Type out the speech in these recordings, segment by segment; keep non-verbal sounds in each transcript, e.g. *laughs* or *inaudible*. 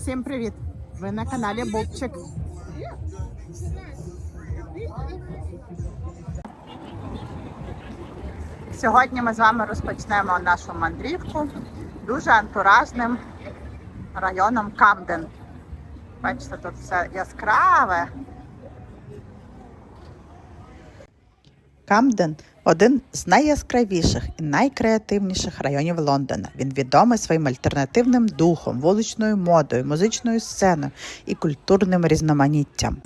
Всім привіт! Ви на каналі Бобчик. Сьогодні ми з вами розпочнемо нашу мандрівку дуже антуражним районом Камден. Бачите, тут все яскраве. Камден один з найяскравіших і найкреативніших районів Лондона. Він відомий своїм альтернативним духом, вуличною модою, музичною сценою і культурним різноманіттям.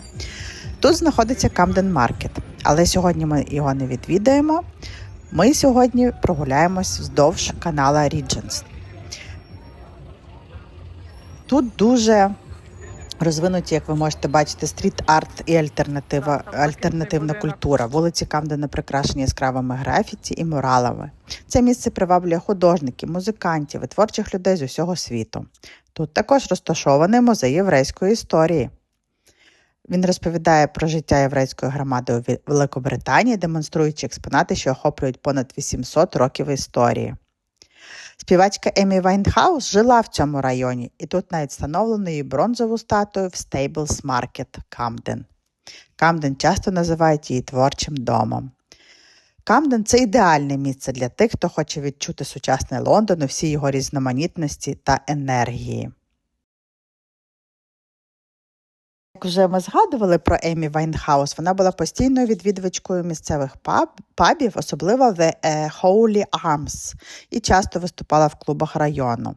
Тут знаходиться Камден Маркет, але сьогодні ми його не відвідаємо. Ми сьогодні прогуляємось вздовж канала Regents. Тут дуже розвинуті, як ви можете бачити, стріт-арт і альтернатива, альтернативна культура. Вулиці Камдена прикрашені яскравими графіті і муралами. Це місце приваблює художників, музикантів і творчих людей з усього світу. Тут також розташований музей єврейської історії. Він розповідає про життя єврейської громади у Великобританії, демонструючи експонати, що охоплюють понад 800 років історії. Співачка Емі Вайнхаус жила в цьому районі, і тут навіть встановлено її бронзову статую в Стейблс Маркет Камден. Камден часто називають її творчим домом. Камден це ідеальне місце для тих, хто хоче відчути сучасний Лондон у всій його різноманітності та енергії. Вже ми згадували про Емі Вайнхаус, вона була постійною відвідувачкою місцевих паб, пабів, особливо в е, Holy Arms, і часто виступала в клубах району.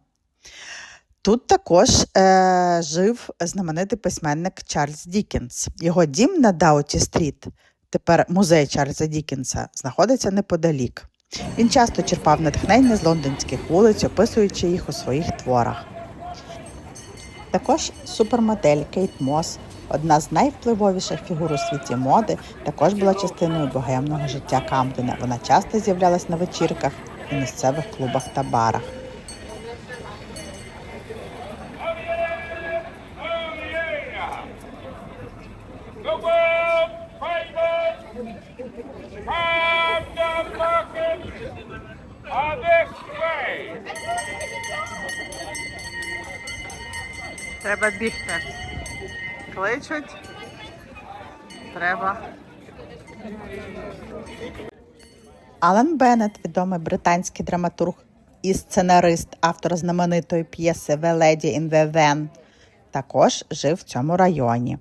Тут також е, жив знаменитий письменник Чарльз Дікінс. Його дім на Дауті Стріт, тепер музей Чарльза Дікінса, знаходиться неподалік. Він часто черпав натхнення з лондонських вулиць, описуючи їх у своїх творах. Також супермодель Кейт Мос, одна з найвпливовіших фігур у світі моди, також була частиною богемного життя Камдена. Вона часто з'являлась на вечірках у місцевих клубах та барах. Треба бігти. Кличуть. Треба. Алан Беннет, відомий британський драматург і сценарист, автор знаменитої п'єси The Lady in the Van, також жив в цьому районі.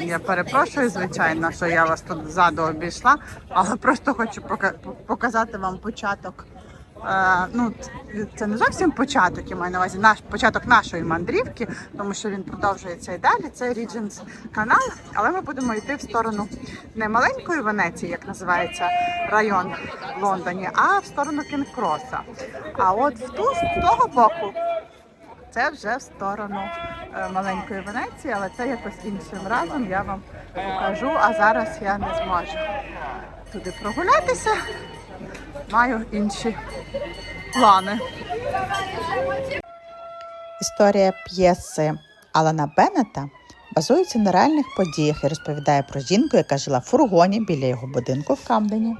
Я перепрошую, звичайно, що я вас тут ззаду обійшла, але просто хочу пока- показати вам початок. Е, ну, це не зовсім початок, я маю на увазі наш початок нашої мандрівки, тому що він продовжується і далі. Це Regents канал, але ми будемо йти в сторону не маленької Венеції, як називається район в Лондоні, а в сторону Кінг-Кроса. А от в ту з того боку це вже в сторону е, маленької Венеції, але це якось іншим разом я вам покажу. А зараз я не зможу туди прогулятися. Маю інші плани. Історія п'єси Алана Беннета базується на реальних подіях і розповідає про жінку, яка жила в фургоні біля його будинку в Камдені.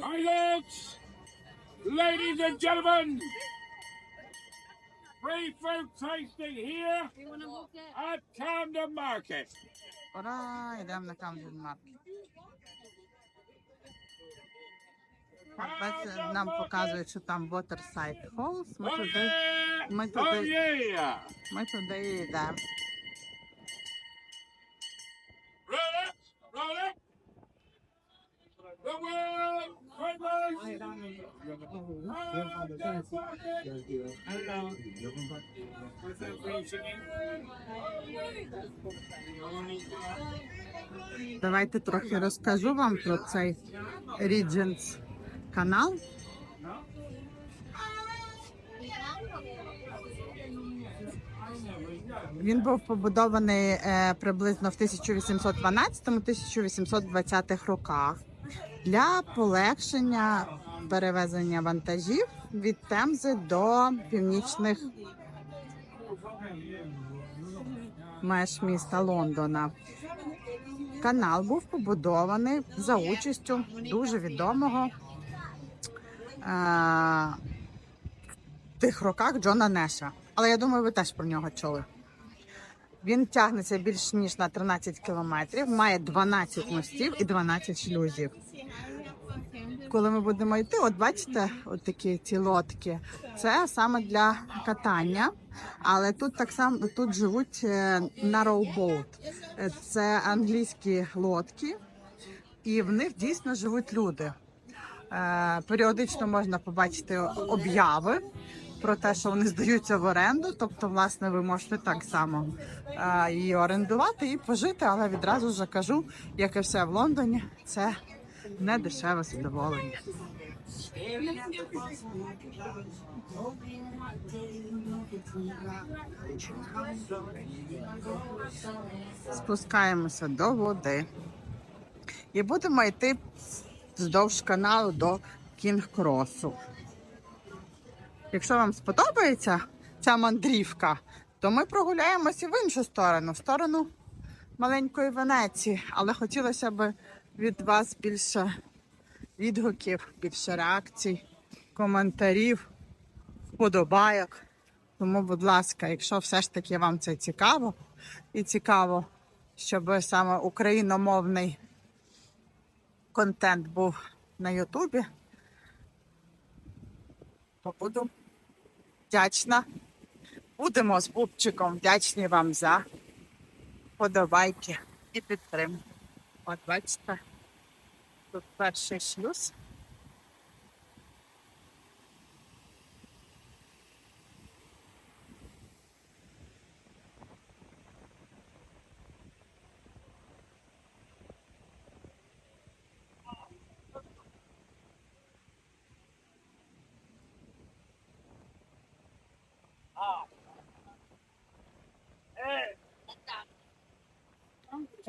Pilots, ladies and gentlemen, free fruit tasting here at Camden Market. Ура, йдемо на Камден Маркет. Бачите, Нам показують, що там Waterside Falls. Ми туди, ми Oh туди, yeah! ми туди йдемо. Roll it, roll it. The world Давайте трохи розкажу вам про цей Regents канал. Він був побудований е, приблизно в 1812-1820 роках для полегшення перевезення вантажів від Темзи до північних меж міста Лондона. Канал був побудований за участю дуже відомого е, в тих роках Джона Неша. Але я думаю, ви теж про нього чули. Він тягнеться більш ніж на 13 кілометрів, має 12 мостів і 12 шлюзів. Коли ми будемо йти, от бачите, от такі ці лодки. Це саме для катання, але тут так само тут живуть е, narrow. Е, Це англійські лодки, і в них дійсно живуть люди. Е, Періодично можна побачити обяви про те, що вони здаються в оренду. Тобто, власне, ви можете так само е, її орендувати і пожити, але відразу вже кажу, як і все в Лондоні, це не дешеве задоволення. Спускаємося до води і будемо йти вздовж каналу до Кінг-Кросу. Якщо вам сподобається ця мандрівка, то ми прогуляємося в іншу сторону, в сторону маленької Венеції. Але хотілося б від вас більше відгуків, більше реакцій, коментарів, вподобайок. Тому, будь ласка, якщо все ж таки вам це цікаво, і цікаво, щоб саме україномовний контент був на Ютубі, то буду вдячна. Будемо з Бубчиком вдячні вам за подобайки і підтримку. От бачите, тут перший шлюз.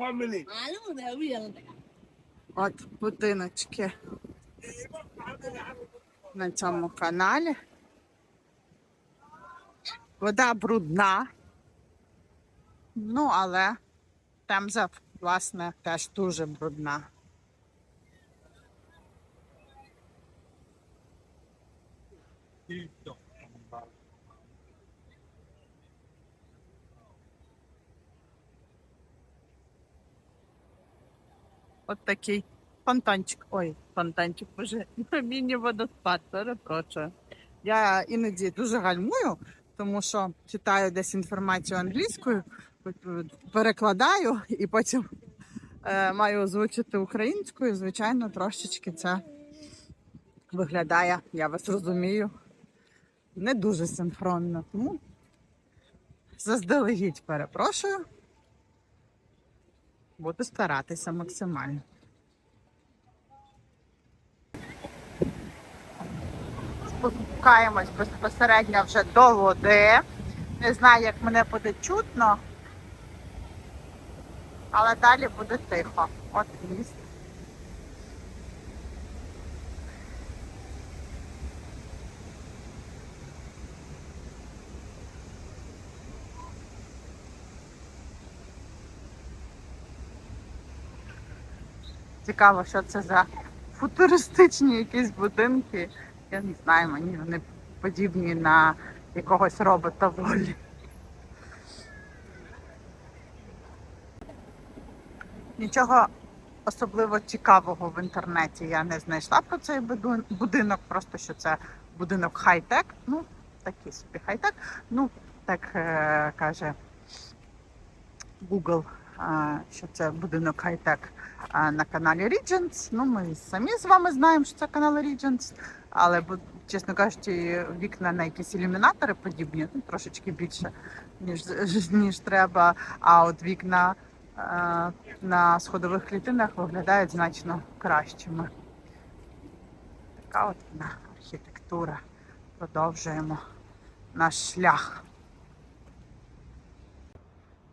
Family. От будиночки на цьому каналі. Вода брудна. Ну, але Темза, власне, теж дуже брудна. От такий фонтанчик. Ой, фонтанчик, боже, *laughs* міні-водоспад, перепрошую. Я іноді дуже гальмую, тому що читаю десь інформацію англійською, перекладаю і потім е, маю озвучити українською. Звичайно, трошечки це виглядає, я вас розумію, не дуже синхронно. Тому заздалегідь перепрошую. Буду старатися максимально. Спускаємось безпосередньо вже до води. Не знаю, як мене буде чутно, але далі буде тихо. От міст. Цікаво, що це за футуристичні якісь будинки. Я не знаю, мені вони подібні на якогось робота волі. Нічого особливо цікавого в інтернеті я не знайшла про цей будинок, просто що це будинок хай-тек. Ну, такий собі хай-тек. Ну, так е, каже Google, що це будинок хай-тек на каналі Regents. Ну, ми самі з вами знаємо, що це канал Regents, але чесно кажучи, вікна на якісь ілюмінатори подібні, ну, трошечки більше, ніж, ніж треба. А от вікна на сходових клітинах виглядають значно кращими. Така от архітектура. Продовжуємо наш шлях.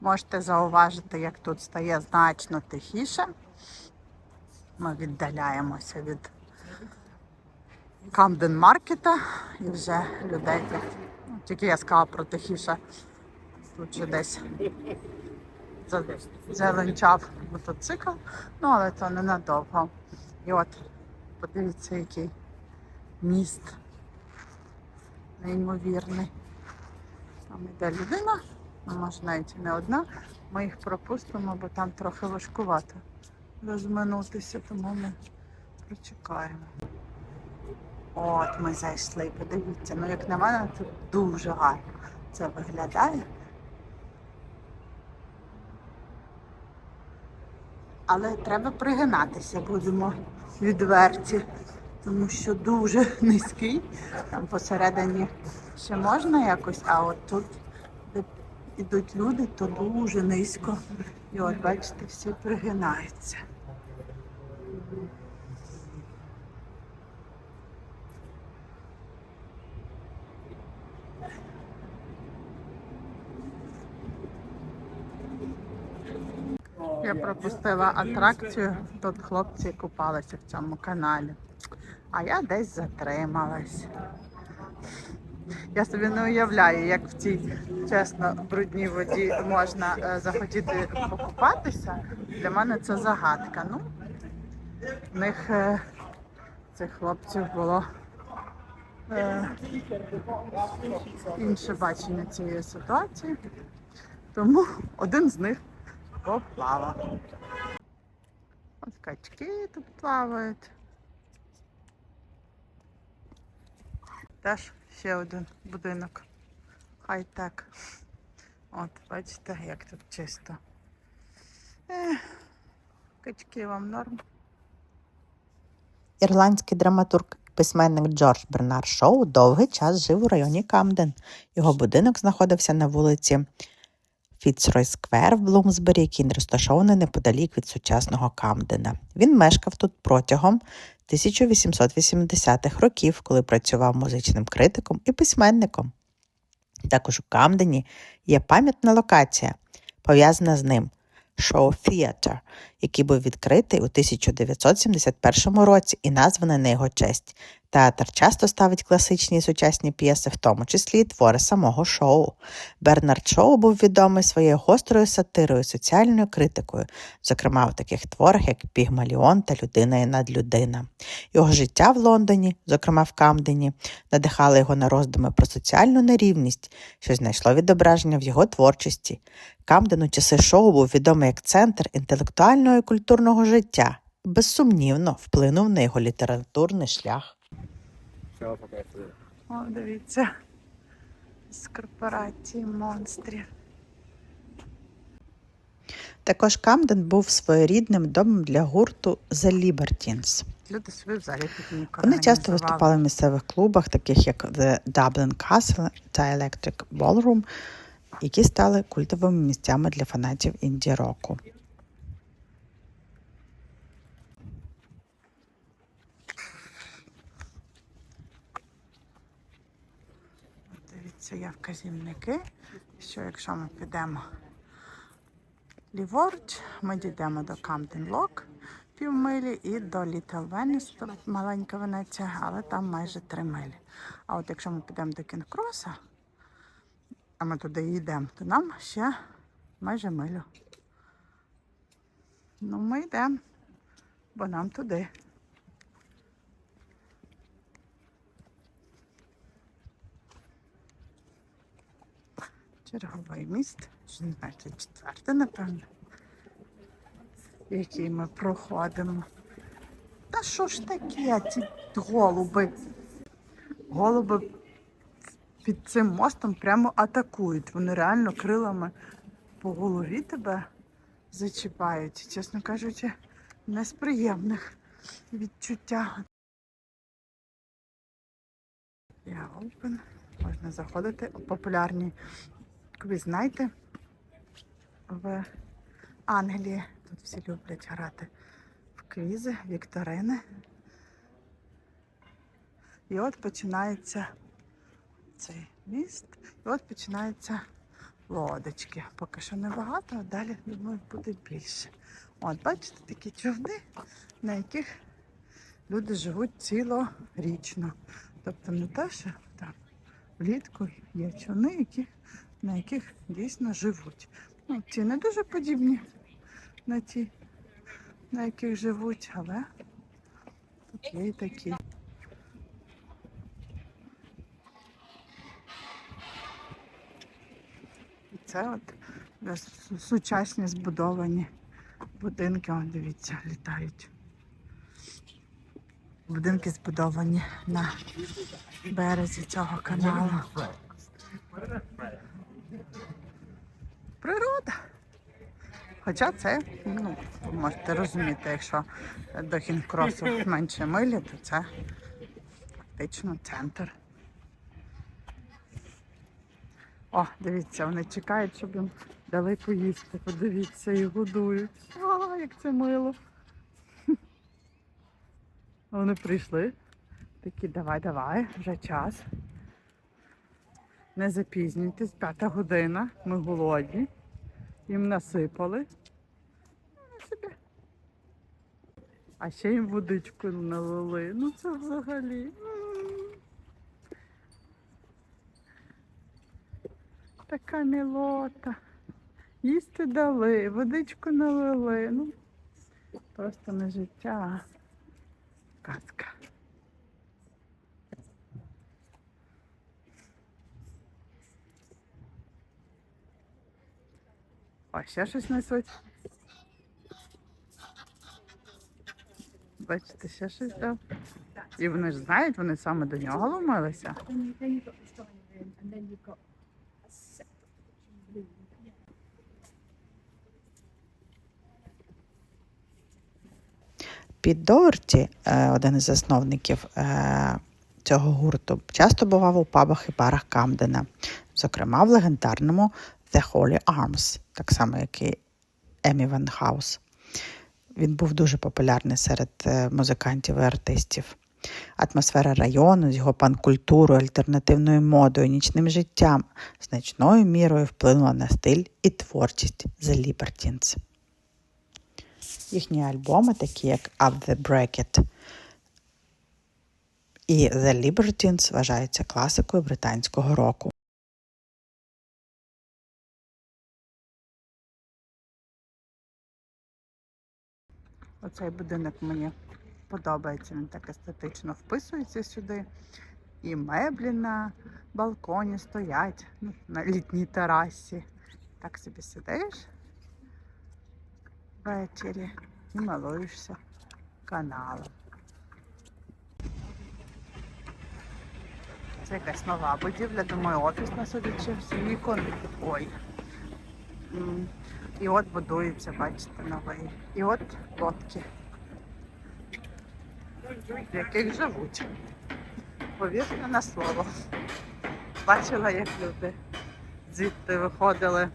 Можете зауважити, як тут стає значно тихіше. Ми віддаляємося від Камден Маркета і вже людей тут. ну, Тільки я сказала про тихіше. Тут вже десь зеленчав мотоцикл, ну але то ненадовго. І от, подивіться, який міст неймовірний. Там іде людина, може навіть не одна. Ми їх пропустимо, бо там трохи важкувато розминутися, тому ми прочекаємо. От ми зайшли, подивіться. Ну, як на мене, тут дуже гарно це виглядає. Але треба пригинатися, будемо відверті, тому що дуже *laughs* низький. Там посередині ще можна якось, а от тут, йдуть люди, то дуже низько. І от бачите, всі пригинаються. Я пропустила атракцію, тут хлопці купалися в цьому каналі. А я десь затрималась. Я собі не уявляю, як в цій чесно брудній воді можна е, захотіти покупатися. Для мене це загадка. Ну, в них е, цих хлопців було е, інше бачення цієї ситуації. Тому один з них поплавав. Ось качки тут плавають. Теж ще один будинок. Хай-тек. От, бачите, як тут чисто. Ех, качки вам норм. Ірландський драматург і письменник Джордж Бернар Шоу довгий час жив у районі Камден. Його будинок знаходився на вулиці Фіцрой Сквер в Блумсбері, який розташований неподалік від сучасного Камдена. Він мешкав тут протягом 1880-х років, коли працював музичним критиком і письменником. Також у Камдені є пам'ятна локація, пов'язана з ним шоу Theatre, який був відкритий у 1971 році і названий на його честь. Театр часто ставить класичні і сучасні п'єси, в тому числі і твори самого шоу. Бернард Шоу був відомий своєю гострою сатирою, соціальною критикою, зокрема у таких творах, як Пігмаліон та Людина і надлюдина. Його життя в Лондоні, зокрема в Камдені, надихало його на роздуми про соціальну нерівність, що знайшло відображення в його творчості. Камден у часи шоу був відомий як центр інтелектуального і культурного життя. Безсумнівно вплинув на його літературний шлях. О, дивіться, з корпорації монстрів. Також Камден був своєрідним домом для гурту The Libertines. Люди собі взагалі пікнік Вони часто виступали в місцевих клубах, таких як The Dublin Castle та Electric Ballroom, які стали культовими місцями для фанатів інді-року. Дивіться, є вказівники, що якщо ми підемо ліворуч, ми дійдемо до Камден Лок півмилі і до Веніс, тобто маленька Венеція, але там майже три милі. А от якщо ми підемо до Кінкроса, а ми туди йдемо, то нам ще майже милю. Ну, ми йдемо, бо нам туди. Черговий міст, чи не знаю, це четвертий, напевно, який ми проходимо. Та що ж таке, ці голуби? Голуби під цим мостом прямо атакують. Вони реально крилами по голові тебе зачіпають. Чесно кажучи, не з приємних відчуття. Я open. Можна заходити. Популярні квізнайте в Англії. Тут всі люблять грати в квізи, вікторини. І от починається цей міст. І от починаються лодочки. Поки що небагато, а далі, думаю, буде більше. От, бачите, такі човни, на яких люди живуть цілорічно. Тобто не те, що там влітку є човни, які, на яких дійсно живуть. Ну, ці не дуже подібні на ті, на яких живуть, але тут є і такі. І це от сучасні збудовані будинки. О, дивіться, літають. Будинки збудовані на березі цього каналу. Природа. Хоча це, ну, можете розуміти, якщо до Хінкросу менше милі, то це фактично центр. О, дивіться, вони чекають, щоб їм дали поїсти. Подивіться, і годують. О, як це мило. Вони прийшли. Такі, давай, давай, вже час. Не запізнюйтесь, п'ята година, ми голодні. Їм насипали. Ну. А ще їм водичку налили. Ну це взагалі. Така мілота. Їсти дали, водичку налили. Ну, просто не життя, казка. О, ще щось несуть. Бачите, ще щось дав. І вони ж знають, вони саме до нього ломилися. Піт Доерті, е, один із засновників е, цього гурту, часто бував у пабах і барах Камдена, зокрема в легендарному The Holy Arms, так само як і Емі Ван Хаус. Він був дуже популярний серед е, музикантів і артистів. Атмосфера району з його панкультурою, альтернативною модою, нічним життям значною мірою вплинула на стиль і творчість The Libertines. Їхні альбоми, такі як Up the Bracket і The Libertines, вважаються класикою британського року. Оцей будинок мені подобається, він так естетично вписується сюди. І меблі на балконі стоять ну, на літній терасі. Так собі сидиш ввечері і милуєшся каналом. Це якась нова будівля, думаю, офіс офісна судячи вікон. Ой. І от будується, бачите, новий. І от лодки, в яких живуть. Повірте на слово. Бачила, як люди звідти виходили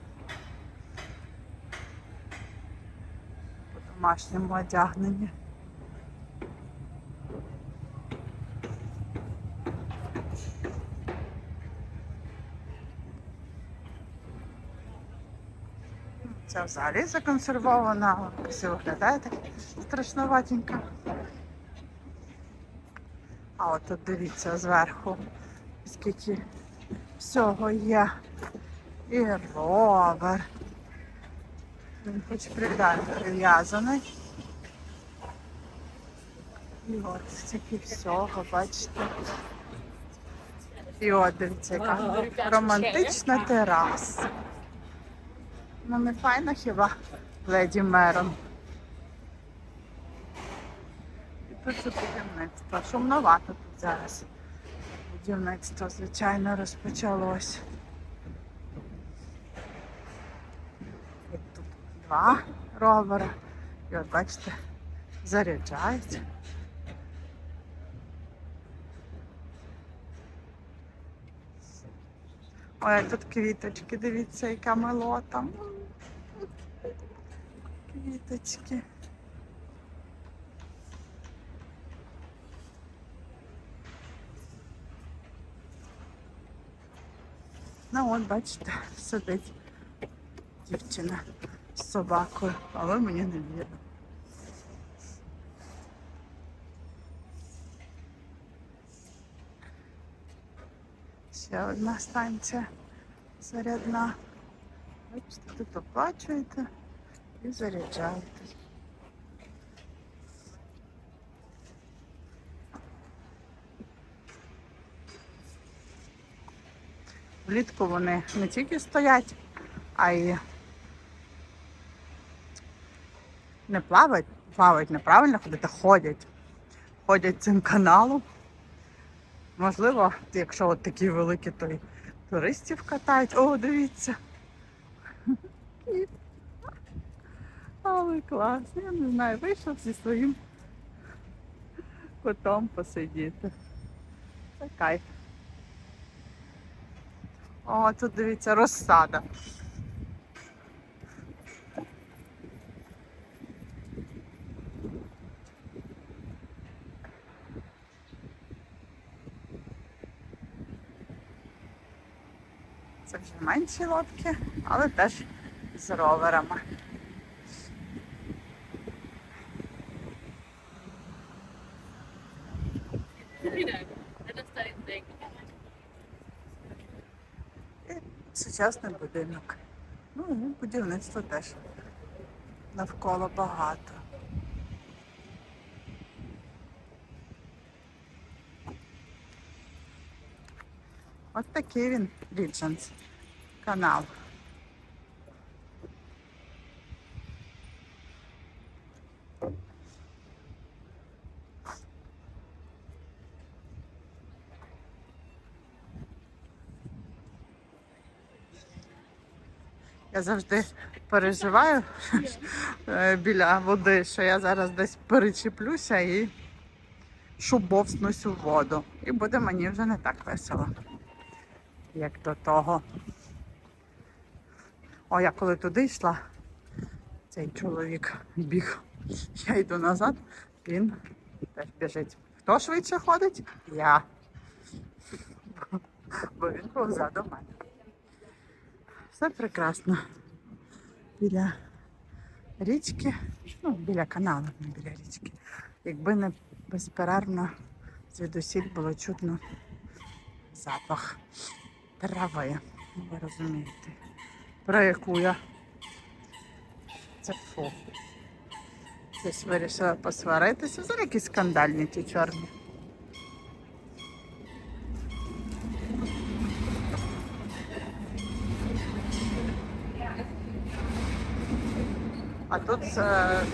у домашньому одягненні. Це взагалі законсервована, все виглядає так страшноватенько. А от тут дивіться зверху, скільки всього є. І ровер. Він хоч придатно прив'язаний. І от стільки всього, бачите. І от дивіться, яка романтична тераса. Ну не файна хіба леді Мерон. І тут це будівництво. Шумновато тут зараз. Будівництво, звичайно, розпочалось. І тут два ровера. І от бачите, заряджають. Ой, тут квіточки, дивіться, яка милота. Квіточки. Ну от, бачите, сидить дівчина з собакою, але мені не вірно. Ще одна станція зарядна Бачите, тут оплачуєте і заряджаєте. Влітку вони не тільки стоять, а й не плавають, плавають неправильно ходити, ходять. Ходять цим каналом. Можливо, якщо от такі великі, то й туристів катають. О, дивіться. Але клас. Я не знаю, вийшов зі своїм котом посидіти. Це кайф. О, тут дивіться, розсада. Це вже менші лодки, але теж з роверами. І сучасний будинок. Ну будівництво теж навколо багато. Ось такий він Regions канал. Я завжди переживаю е, біля води, що я зараз десь перечіплюся і шубовснусь у воду. І буде мені вже не так весело, як до того. О, я коли туди йшла, цей чоловік біг. Я йду назад, він теж біжить. Хто швидше ходить? Я. Бо він був ззаду мене. Все прекрасно. Біля річки, ну, біля каналу, не біля річки. Якби не безперервно звідусіль було чутно запах трави. Ви розумієте, про яку я це фу. Десь вирішила посваритися. Зараз якісь скандальні ті чорні.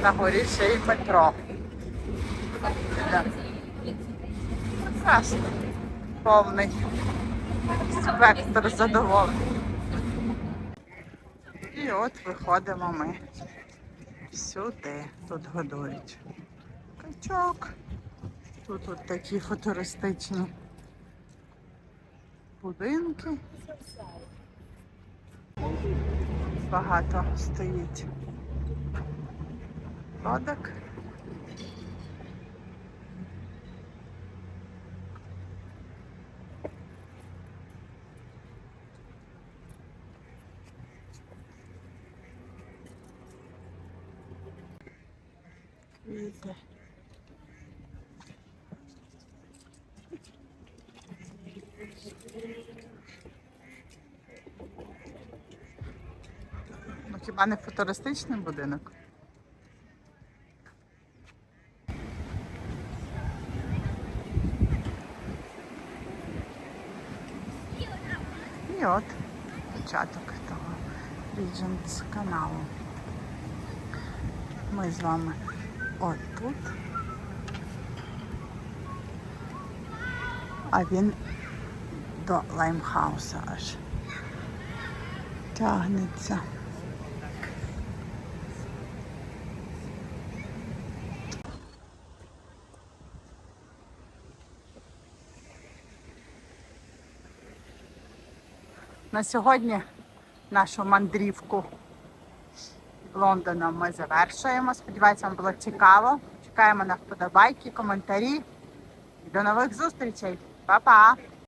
На горі ще й метро. Прекрасно. Повний спектр задоволення. І от виходимо ми сюди. Тут годують качок. Тут от такі футуристичні будинки. Багато стоїть лодок. Квіти. Ну хіба не футуристичний будинок? І от початок того Regions каналу. Ми з вами отут. А він до Лаймхауса аж тягнеться. На сьогодні нашу мандрівку Лондоном ми завершуємо. Сподіваюся, вам було цікаво. Чекаємо на вподобайки, коментарі. До нових зустрічей. Па-па!